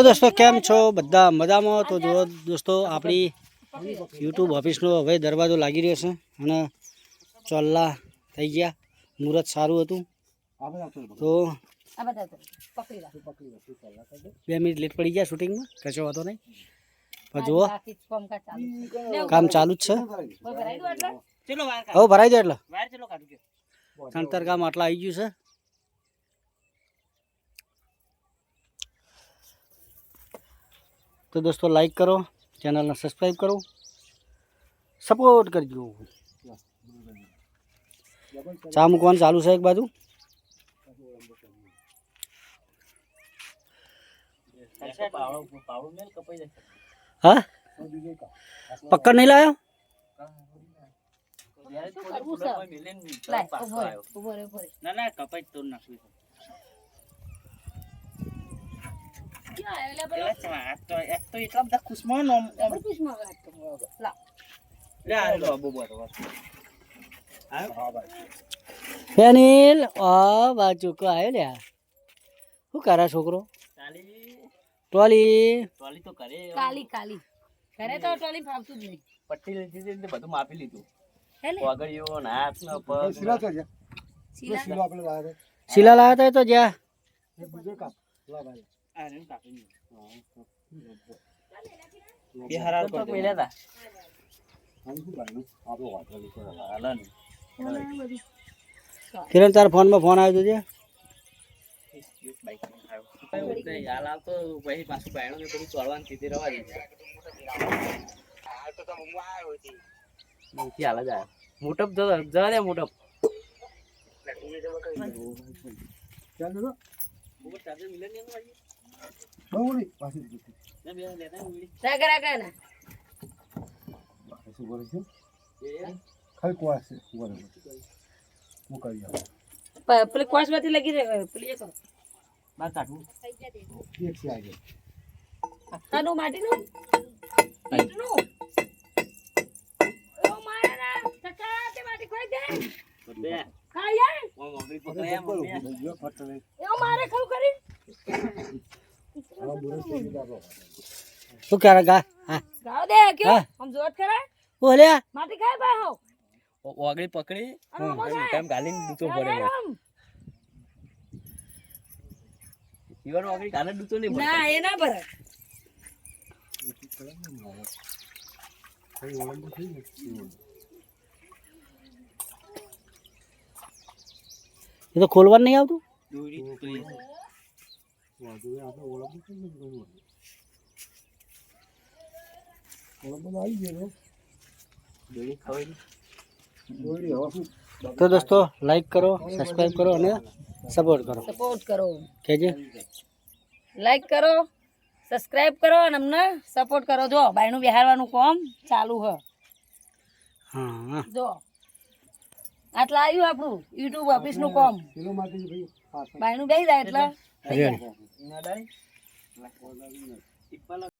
તો દોસ્તો કેમ છો? બધા મજામાં? તો જો દોસ્તો આપણી યુટ્યુબ ઓફિસનો હવે દરવાજો લાગી રહ્યો છે અને ચોલ્લા થઈ ગયા. મુહૂર્ત સારું હતું. તો બે મિનિટ લેટ પડી ગયા શૂટિંગમાં કશો વાંધો નહીં. પણ જુઓ. કામ ચાલુ જ છે? હવે ભરાઈ જાય એટલે તણતર કામ આટલા આવી ગયું છે. તો દોસ્તો લાઈક કરો ચેનલને સબસ્ક્રાઈબ કરો સપોર્ટ કરજો ચા મૂકવાનું ચાલુ છે એક બાજુ હા પક્કડ નહીં લાયો શું કરવું છે? લાય, ઊભો રહે, ઊભો રહે, ઊભો રહે. ના ના કપાઈ તો નાખવી ક્યાં આવ્યો લે પેલો? પેલા ચા આ તો એક તો એટલા બધા ખુશમાં ફેનિલ આ બાજુ કો આવ્યો લ્યા શું કરે છોકરો ટોલી ટોલી તો કરે કાલી કાલી ઘરે તો ટોલી ફાવતું જ નહીં પટ્ટી લીધી હતી બધું માપી લીધું. લે? પગડીઓ ને પગ. શીલા? શીલા. તો જ્યાં. હરાર તો ને. કિરણ તાર ફોનમાં ફોન આવ્યો છે મોટપમાં આવ્યો. કઈ નહીં, પછી ને પેલી લગી રહે પેલી એ કરો. બાર કાઢવું. માટીનું ઈંટનું. ઓ મારા ટકા તે માટી દે. બે. ખરું કરી. શું કરે ગા? હા. ગાવ દે કે હા. આમ જોત ખરા બોલ્યા માટી ખાય બા હો. ઓગળી પકડી. ટાઈમ ગાલીને ડૂચો પડે. ઈવન ઓગળી ગાલે ડૂચો નહીં પડે ના એ ના ભરે. એ તો ખોલવાનું નહીં આવતું? તો દોસ્તો લાઈક કરો સબસ્ક્રાઈબ કરો અને સપોર્ટ કરો. સપોર્ટ કરો. કેજે? લાઈક કરો સબસ્ક્રાઇબ કરો અને અમને સપોર્ટ કરો. જો બાયનું બિહારવાનું કોમ ચાલુ હ. હા હા. જો. આટલા આવ્યું આપણું યુટ્યુબ ઓફિસનું કોમ. બાયનું બેસી જાય એટલે.